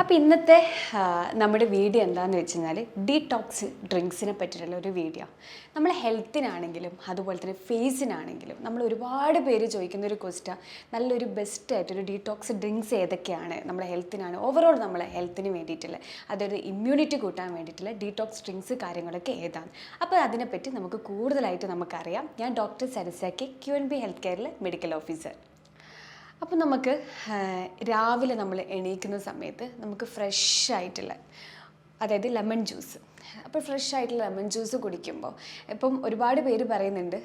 അപ്പോൾ ഇന്നത്തെ നമ്മുടെ വീഡിയോ എന്താണെന്ന് വെച്ച് കഴിഞ്ഞാൽ ഡീടോക്സ് ഡ്രിങ്ക്സിനെ പറ്റിയിട്ടുള്ള ഒരു വീഡിയോ. നമ്മൾ ഹെൽത്തിനാണെങ്കിലും അതുപോലെ തന്നെ ഫേസിനാണെങ്കിലും നമ്മൾ ഒരുപാട് പേര് ചോദിക്കുന്ന ഒരു ക്വസ്റ്റ നല്ലൊരു ബെസ്റ്റ് ആയിട്ടൊരു ഡീടോക്സ് ഡ്രിങ്ക്സ് ഏതൊക്കെയാണ് നമ്മുടെ ഹെൽത്തിനാണ് ഓവറോൾ നമ്മളെ ഹെൽത്തിന് വേണ്ടിയിട്ടുള്ള അതൊരു ഇമ്മ്യൂണിറ്റി കൂട്ടാൻ വേണ്ടിയിട്ടുള്ള ഡീടോക്സ് ഡ്രിങ്ക്സ് കാര്യങ്ങളൊക്കെ ഏതാണ്. അപ്പോൾ അതിനെപ്പറ്റി നമുക്ക് കൂടുതലായിട്ട് നമുക്കറിയാം. ഞാൻ ഡോക്ടർ സരസാക്കി ക്യു എൻ ബി ഹെൽത്ത് കെയറിലെ മെഡിക്കൽ ഓഫീസർ അപ്പോൾ നമുക്ക് രാവിലെ നമ്മൾ എണീക്കുന്ന സമയത്ത് നമുക്ക് ഫ്രഷ് ആയിട്ടുള്ള അതായത് ലെമൺ ജ്യൂസ് അപ്പോൾ ഫ്രഷ് ആയിട്ടുള്ള ലെമൺ ജ്യൂസ് കുടിക്കുമ്പോൾ ഇപ്പം ഒരുപാട് പേര് പറയുന്നുണ്ട്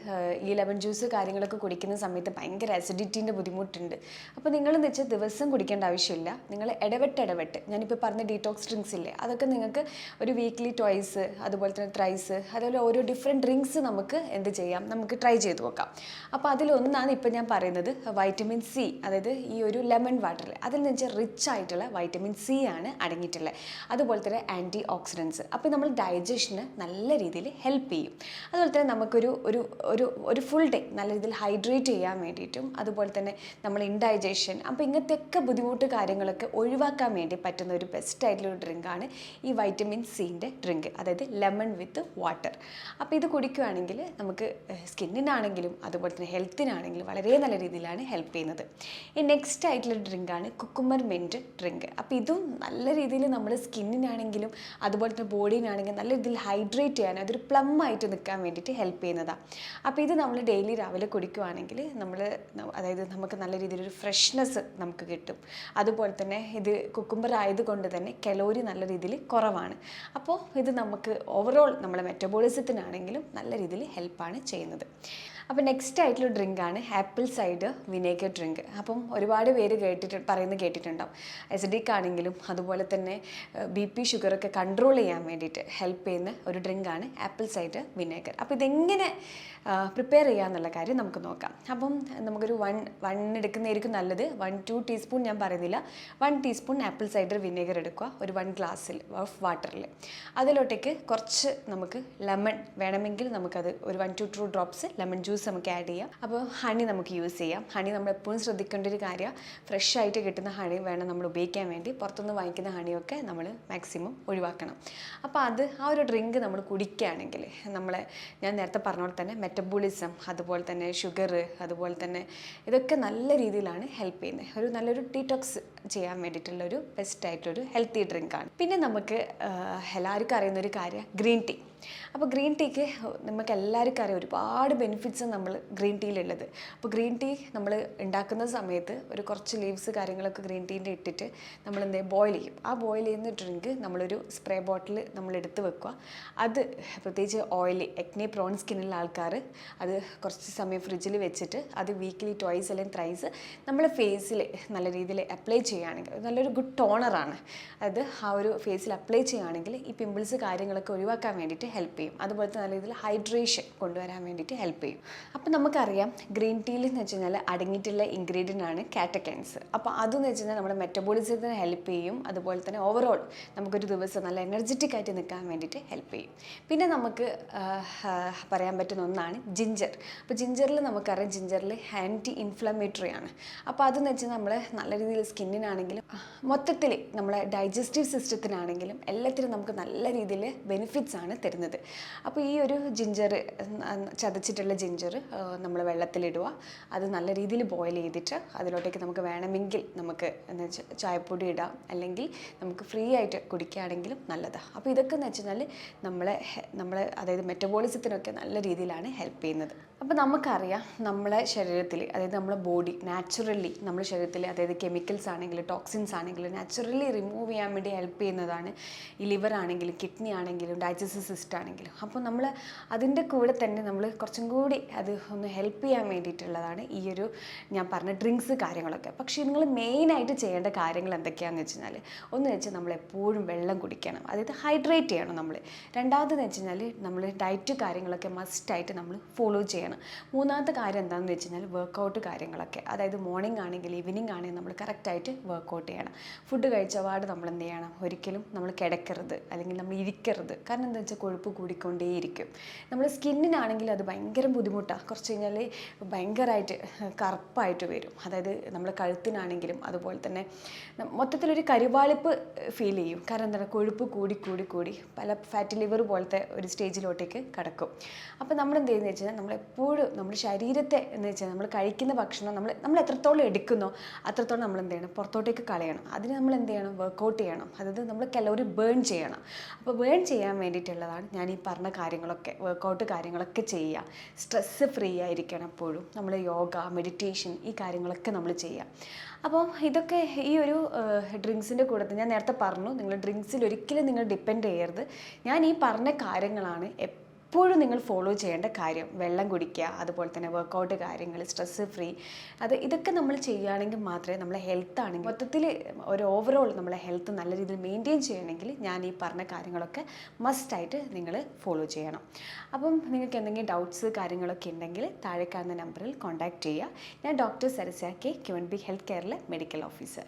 ഈ ലെമൺ ജ്യൂസ് കാര്യങ്ങളൊക്കെ കുടിക്കുന്ന സമയത്ത് ഭയങ്കര അസിഡിറ്റീന്റെ ബുദ്ധിമുട്ടുണ്ട്. അപ്പോൾ നിങ്ങളെന്ന് വെച്ചാൽ ദിവസം കുടിക്കേണ്ട ആവശ്യമില്ല. നിങ്ങൾ ഇടവെട്ട് ഇടവെട്ട് ഞാനിപ്പോൾ പറഞ്ഞ ഡീടോക്സ് ഡ്രിങ്ക്സ് ഇല്ലേ അതൊക്കെ നിങ്ങൾക്ക് ഒരു വീക്ക്ലി ടോയ്സ് അതുപോലെ തന്നെ ത്രൈസ് അതുപോലെ ഓരോ ഡിഫറെന്റ് ഡ്രിങ്ക്സ് നമുക്ക് എന്ത് ചെയ്യാം? നമുക്ക് ട്രൈ ചെയ്ത് നോക്കാം. അപ്പോൾ അതിലൊന്നാണ് ഇപ്പോൾ ഞാൻ പറയുന്നത് വൈറ്റമിൻ സി അതായത് ഈ ഒരു ലെമൺ വാട്ടറിൽ അതിൽ നിന്ന് വെച്ചാൽ റിച്ച് ആയിട്ടുള്ള വൈറ്റമിൻ സി ആണ് അടങ്ങിയിട്ടുള്ളത്. അതുപോലെ തന്നെ ആന്റി ഓക്സിഡൻസ് അപ്പോൾ നമ്മൾ ഡൈജഷന് നല്ല രീതിയിൽ ഹെൽപ്പ് ചെയ്യും. അതുപോലെ തന്നെ നമുക്കൊരു ഒരു ഒരു ഒരു ഫുൾ ഡേ നല്ല രീതിയിൽ ഹൈഡ്രേറ്റ് ചെയ്യാൻ വേണ്ടിയിട്ടും അതുപോലെ തന്നെ നമ്മൾ ഇൻഡൈജഷൻ അപ്പോൾ ഇങ്ങനത്തെയൊക്കെ ബുദ്ധിമുട്ട് കാര്യങ്ങളൊക്കെ ഒഴിവാക്കാൻ വേണ്ടി പറ്റുന്ന ഒരു ബെസ്റ്റ് ആയിട്ടുള്ള ഡ്രിങ്കാണ് ഈ വൈറ്റമിൻ സിന്റെ ഡ്രിങ്ക് അതായത് ലെമൺ വിത്ത് വാട്ടർ അപ്പോൾ ഇത് കുടിക്കുകയാണെങ്കിൽ നമുക്ക് സ്കിന്നിനാണെങ്കിലും അതുപോലെ തന്നെ ഹെൽത്തിനാണെങ്കിലും വളരെ നല്ല രീതിയിലാണ് ഹെൽപ്പ് ചെയ്യുന്നത്. ഈ നെക്സ്റ്റ് ആയിട്ടുള്ള ഡ്രിങ്കാണ് കുക്കുമർ മെന്റ് ഡ്രിങ്ക് അപ്പോൾ ഇതും നല്ല രീതിയിൽ നമ്മൾ സ്കിന്നിനാണെങ്കിലും അതുപോലെ തന്നെ ബോഡീനാണെങ്കിലും നല്ല രീതിയിൽ ഹൈഡ്രേറ്റ് ചെയ്യാൻ അതൊരു പ്ലം ആയിട്ട് നിൽക്കാൻ വേണ്ടിയിട്ട് ഹെൽപ്പ് ചെയ്യുന്നതാണ് അപ്പോൾ ഇത് നമ്മൾ ഡെയിലി രാവിലെ കുടിക്കുകയാണെങ്കിൽ നമ്മൾ അതായത് നമുക്ക് നല്ല രീതിയിലൊരു ഫ്രഷ്നെസ് നമുക്ക് കിട്ടും. അതുപോലെ തന്നെ ഇത് കുക്കുംബർ ആയതുകൊണ്ട് തന്നെ കലോറി നല്ല രീതിയിൽ കുറവാണ്. അപ്പോൾ ഇത് നമുക്ക് ഓവറോൾ നമ്മുടെ മെറ്റബോളിസത്തിനാണെങ്കിലും നല്ല രീതിയിൽ ഹെൽപ്പാണ് ചെയ്യുന്നത്. അപ്പോൾ നെക്സ്റ്റ് ആയിട്ടുള്ള ഡ്രിങ്കാണ് ആപ്പിൾ സൈഡ് വിനേഗർ ഡ്രിങ്ക് അപ്പം ഒരുപാട് പേര് കേട്ടിട്ട് പറയുന്നത് കേട്ടിട്ടുണ്ടാവും. എസിഡിക് ആണെങ്കിലും അതുപോലെ തന്നെ ബി പി ഷുഗറൊക്കെ കൺട്രോൾ ചെയ്യാൻ വേണ്ടിയിട്ട്. ഹെൽപ്പ് ചെയ്യുന്ന ഒരു ഡ്രിങ്കാണ് ആപ്പിൾ സൈഡ് വിനേഗർ അപ്പോൾ ഇതെങ്ങനെ പ്രിപ്പയർ ചെയ്യാന്നുള്ള കാര്യം നമുക്ക് നോക്കാം. അപ്പം നമുക്കൊരു വൺ വൺ എടുക്കുന്നതായിരിക്കും നല്ലത്. വൺ ടു ടീസ്പൂൺ ഞാൻ പറയുന്നില്ല. One teaspoon apple cider vinegar എടുക്കുക. ഒരു വൺ ഗ്ലാസ്സിൽ ഓഫ് വാട്ടറിൽ അതിലോട്ടേക്ക് കുറച്ച് നമുക്ക് ലെമൺ വേണമെങ്കിൽ നമുക്കത് ഒരു one two two drops lemon juice നമുക്ക് ആഡ് ചെയ്യാം. അപ്പോൾ ഹണി നമുക്ക് യൂസ് ചെയ്യാം. ഹണി നമ്മൾ എപ്പോഴും ശ്രദ്ധിക്കേണ്ട ഒരു കാര്യം. ഫ്രഷ് ആയിട്ട് കിട്ടുന്ന ഹണി വേണം നമ്മൾ ഉപയോഗിക്കാൻ വേണ്ടി. പുറത്തുനിന്ന് വാങ്ങിക്കുന്ന ഹണിയൊക്കെ നമ്മൾ മാക്സിമം ഒഴിവാക്കണം. അപ്പോൾ അത് ആ ഒരു ഡ്രിങ്ക് നമ്മൾ കുടിക്കുകയാണെങ്കിൽ നമ്മളെ ഞാൻ നേരത്തെ പറഞ്ഞ പോലെ തന്നെ മെറ്റബോളിസം അതുപോലെ തന്നെ ഷുഗർ അതുപോലെ തന്നെ ഇതൊക്കെ നല്ല രീതിയിലാണ് ഹെൽപ്പ് ചെയ്യുന്നത്. ഒരു നല്ലൊരു ഡീറ്റോക്സ് ചെയ്യാൻ വേണ്ടിയിട്ടുള്ള ഒരു ബെസ്റ്റ് ആയിട്ടൊരു ഹെൽത്തി ഡ്രിങ്കാണ് പിന്നെ നമുക്ക് എല്ലാവർക്കും അറിയുന്ന ഒരു കാര്യം ഗ്രീൻ ടീ അപ്പോൾ ഗ്രീൻ ടീക്ക് നമുക്ക് എല്ലാവർക്കും അറിയാം ഒരുപാട് ബെനിഫിറ്റ്സ് നമ്മൾ ഗ്രീൻ ടീയിലുള്ളത്. അപ്പോൾ ഗ്രീൻ ടീ നമ്മൾ ഉണ്ടാക്കുന്ന സമയത്ത് ഒരു കുറച്ച് ലീവ്സ് കാര്യങ്ങളൊക്കെ ഗ്രീൻ ടീന്റെ ഇട്ടിട്ട് നമ്മൾ എന്ത് ബോയിൽ ചെയ്യും. ആ ബോയിൽ ചെയ്യുന്ന ഡ്രിങ്ക് നമ്മളൊരു സ്പ്രേ ബോട്ടിൽ നമ്മൾ എടുത്ത് വെക്കുക. അത് പ്രത്യേകിച്ച് ഓയിലി എക്നെ പ്രോൺ സ്കിന്നുള്ള ആൾക്കാർ അത് കുറച്ച് സമയം ഫ്രിഡ്ജിൽ വെച്ചിട്ട് അത് വീക്കിലി ട്വൈസ് അല്ലെങ്കിൽ ത്രൈസ് നമ്മൾ ഫേസിൽ നല്ല രീതിയിൽ അപ്ലൈ ചെയ്യുകയാണെങ്കിൽ നല്ലൊരു ഗുഡ് ടോണറാണ്. അത് ആ ഒരു ഫേസിൽ അപ്ലൈ ചെയ്യുകയാണെങ്കിൽ ഈ പിമ്പിൾസ് കാര്യങ്ങളൊക്കെ ഒഴിവാക്കാൻ വേണ്ടിയിട്ട് ഹെൽപ്പ് ചെയ്യും. അതുപോലെ തന്നെ നല്ല രീതിയിൽ ഹൈഡ്രേഷൻ കൊണ്ടുവരാൻ വേണ്ടിയിട്ട് ഹെൽപ്പ് ചെയ്യും. അപ്പോൾ നമുക്കറിയാം ഗ്രീൻ ടീയിൽ എന്ന് വെച്ച് കഴിഞ്ഞാൽ അടങ്ങിയിട്ടുള്ള ഇൻഗ്രീഡിയന്റ് ആണ് കാറ്റക്കൻസ് അപ്പോൾ അതെന്ന് വെച്ച് കഴിഞ്ഞാൽ നമ്മുടെ മെറ്റബോളിസത്തിന് ഹെൽപ്പ് ചെയ്യും. അതുപോലെ തന്നെ ഓവറോൾ നമുക്കൊരു ദിവസം നല്ല എനർജറ്റിക് ആയിട്ട് നിൽക്കാൻ വേണ്ടിയിട്ട് ഹെൽപ്പ് ചെയ്യും. പിന്നെ നമുക്ക് പറയാൻ പറ്റുന്ന ഒന്നാണ് ജിഞ്ചർ അപ്പോൾ ജിഞ്ചറിൽ നമുക്കറിയാം ജിഞ്ചറിൽ ആന്റി ഇൻഫ്ലമേറ്ററി ആണ്. അപ്പോൾ അതെന്ന് വെച്ചാൽ നമ്മൾ നല്ല രീതിയിൽ സ്കിന്നിനാണെങ്കിലും മൊത്തത്തിൽ നമ്മളെ ഡൈജസ്റ്റീവ് സിസ്റ്റത്തിനാണെങ്കിലും എല്ലാത്തിനും നമുക്ക് നല്ല രീതിയിൽ ബെനിഫിറ്റ്സ് ആണ് തരുന്നത്. അപ്പോൾ ഈ ഒരു ജിഞ്ചർ ചതച്ചിട്ടുള്ള ജിഞ്ചർ നമ്മൾ വെള്ളത്തിലിടുക. അത് നല്ല രീതിയിൽ ബോയിൽ ചെയ്തിട്ട് അതിലോട്ടേക്ക് നമുക്ക് വേണമെങ്കിൽ നമുക്ക് വെച്ചാൽ ചായപ്പൊടി ഇടാം. അല്ലെങ്കിൽ നമുക്ക് ഫ്രീ ആയിട്ട് കുടിക്കുകയാണെങ്കിലും നല്ലതാണ് അപ്പോൾ ഇതൊക്കെ എന്ന് വെച്ചാൽ നമ്മളെ നമ്മളെ അതായത് മെറ്റബോളിസത്തിനൊക്കെ നല്ല രീതിയിലാണ് ഹെൽപ്പ് ചെയ്യുന്നത്. അപ്പോൾ നമുക്കറിയാം നമ്മളെ ശരീരത്തിൽ അതായത് നമ്മളെ ബോഡി നാച്ചുറലി നമ്മുടെ ശരീരത്തിൽ അതായത് കെമിക്കൽസ് ആണെങ്കിലും ടോക്സിൻസ് ആണെങ്കിലും നാച്ചുറലി റിമൂവ് ചെയ്യാൻ വേണ്ടി ഹെൽപ്പ് ചെയ്യുന്നതാണ് ഈ ലിവർ ആണെങ്കിലും കിഡ്നി ആണെങ്കിലും ഡൈജസ്റ്റീവ് സിസ്റ്റം ആണെങ്കിലും അപ്പോൾ നമ്മൾ അതിന്റെ കൂടെ തന്നെ നമ്മൾ കുറച്ചും കൂടി അത് ഒന്ന് ഹെൽപ്പ് ചെയ്യാൻ വേണ്ടിയിട്ടുള്ളതാണ് ഈ ഒരു ഞാൻ പറഞ്ഞ ഡ്രിങ്ക്സ് കാര്യങ്ങളൊക്കെ. പക്ഷേ നിങ്ങൾ മെയിനായിട്ട് ചെയ്യേണ്ട കാര്യങ്ങൾ എന്തൊക്കെയാണെന്ന് വെച്ച് കഴിഞ്ഞാൽ ഒന്ന് വെച്ചാൽ നമ്മൾ എപ്പോഴും വെള്ളം കുടിക്കണം. അതായത് ഹൈഡ്രേറ്റ് ചെയ്യണം നമ്മൾ രണ്ടാമതെന്ന് വെച്ച് കഴിഞ്ഞാൽ നമ്മൾ ഡയറ്റ് കാര്യങ്ങളൊക്കെ മസ്റ്റായിട്ട് നമ്മൾ ഫോളോ ചെയ്യണം ചെയ്യണം. മൂന്നാമത്തെ കാര്യം എന്താണെന്ന് വെച്ച് കഴിഞ്ഞാൽ വർക്കൗട്ട് കാര്യങ്ങളൊക്കെ. അതായത് മോർണിംഗ് ആണെങ്കിൽ ഈവനിങ് ആണെങ്കിൽ നമ്മൾ കറക്റ്റായിട്ട് വർക്കൗട്ട് ചെയ്യണം. ഫുഡ് കഴിച്ച പാട് നമ്മൾ എന്ത് ചെയ്യണം? ഒരിക്കലും നമ്മൾ കിടക്കരുത്. അല്ലെങ്കിൽ നമ്മൾ ഇരിക്കരുത്. കാരണം എന്താ വെച്ചാൽ കൊഴുപ്പ് കൂടിക്കൊണ്ടേയിരിക്കും. നമ്മൾ സ്കിന്നിനാണെങ്കിൽ അത് ഭയങ്കര ബുദ്ധിമുട്ടാണ് കുറച്ച് കഴിഞ്ഞാൽ ഭയങ്കരമായിട്ട് കറുപ്പായിട്ട് വരും. അതായത് നമ്മൾ കഴുത്തിനാണെങ്കിലും അതുപോലെ തന്നെ മൊത്തത്തിലൊരു കരുവാളിപ്പ് ഫീൽ ചെയ്യും. കാരണം എന്താണ്? കൊഴുപ്പ് കൂടി കൂടി കൂടി പല ഫാറ്റ് ലിവർ പോലത്തെ ഒരു സ്റ്റേജിലോട്ടേക്ക് കടക്കും. അപ്പോൾ നമ്മൾ എന്ത് ചെയ്യുന്നത് വെച്ചാൽ നമ്മളെപ്പോഴും നമ്മുടെ ശരീരത്തെ എന്ന് വെച്ചാൽ നമ്മൾ കഴിക്കുന്ന ഭക്ഷണം നമ്മൾ നമ്മൾ എത്രത്തോളം എടുക്കുന്നോ അത്രത്തോളം നമ്മൾ എന്ത് ചെയ്യണം? പുറത്തോട്ടേക്ക് കളയണം. അതിന് നമ്മൾ എന്ത് ചെയ്യണം? വർക്കൗട്ട് ചെയ്യണം. അതായത് നമ്മൾ കലോറി ബേൺ ചെയ്യണം. അപ്പോൾ ബേൺ ചെയ്യാൻ വേണ്ടിയിട്ടുള്ളതാണ് ഞാൻ ഈ പറഞ്ഞ കാര്യങ്ങളൊക്കെ വർക്കൗട്ട് കാര്യങ്ങളൊക്കെ ചെയ്യുക സ്ട്രെസ്സ് ഫ്രീ ആയിരിക്കണം എപ്പോഴും. നമ്മൾ യോഗ മെഡിറ്റേഷൻ ഈ കാര്യങ്ങളൊക്കെ നമ്മൾ ചെയ്യുക അപ്പോൾ ഇതൊക്കെ ഈ ഒരു ഡ്രിങ്ക്സിന്റെ കൂട്ടത്തിൽ ഞാൻ നേരത്തെ പറഞ്ഞു നിങ്ങൾ ഡ്രിങ്ക്സിൽ ഒരിക്കലും നിങ്ങൾ ഡിപ്പെൻഡ് ചെയ്യരുത്. ഞാൻ ഈ പറഞ്ഞ കാര്യങ്ങളാണ് എപ്പോഴും നിങ്ങൾ ഫോളോ ചെയ്യേണ്ട കാര്യം വെള്ളം കുടിക്കുക അതുപോലെ തന്നെ വർക്കൗട്ട് കാര്യങ്ങൾ സ്ട്രെസ് ഫ്രീ അത് ഇതൊക്കെ നമ്മൾ ചെയ്യുകയാണെങ്കിൽ മാത്രമേ നമ്മളെ ഹെൽത്ത് ആണെങ്കിൽ മൊത്തത്തിൽ ഒരു ഓവറോൾ നമ്മളെ ഹെൽത്ത് നല്ല രീതിയിൽ മെയിന്റെയിൻ ചെയ്യണമെങ്കിൽ ഞാൻ ഈ പറഞ്ഞ കാര്യങ്ങളൊക്കെ മസ്റ്റായിട്ട് നിങ്ങൾ ഫോളോ ചെയ്യണം. അപ്പം നിങ്ങൾക്ക് എന്തെങ്കിലും ഡൗട്ട്സ് കാര്യങ്ങളൊക്കെ ഉണ്ടെങ്കിൽ താഴെ കാണുന്ന നമ്പറിൽ കോൺടാക്റ്റ് ചെയ്യുക. ഞാൻ doctor Sarasya K Q N B health കെയറിലെ medical officer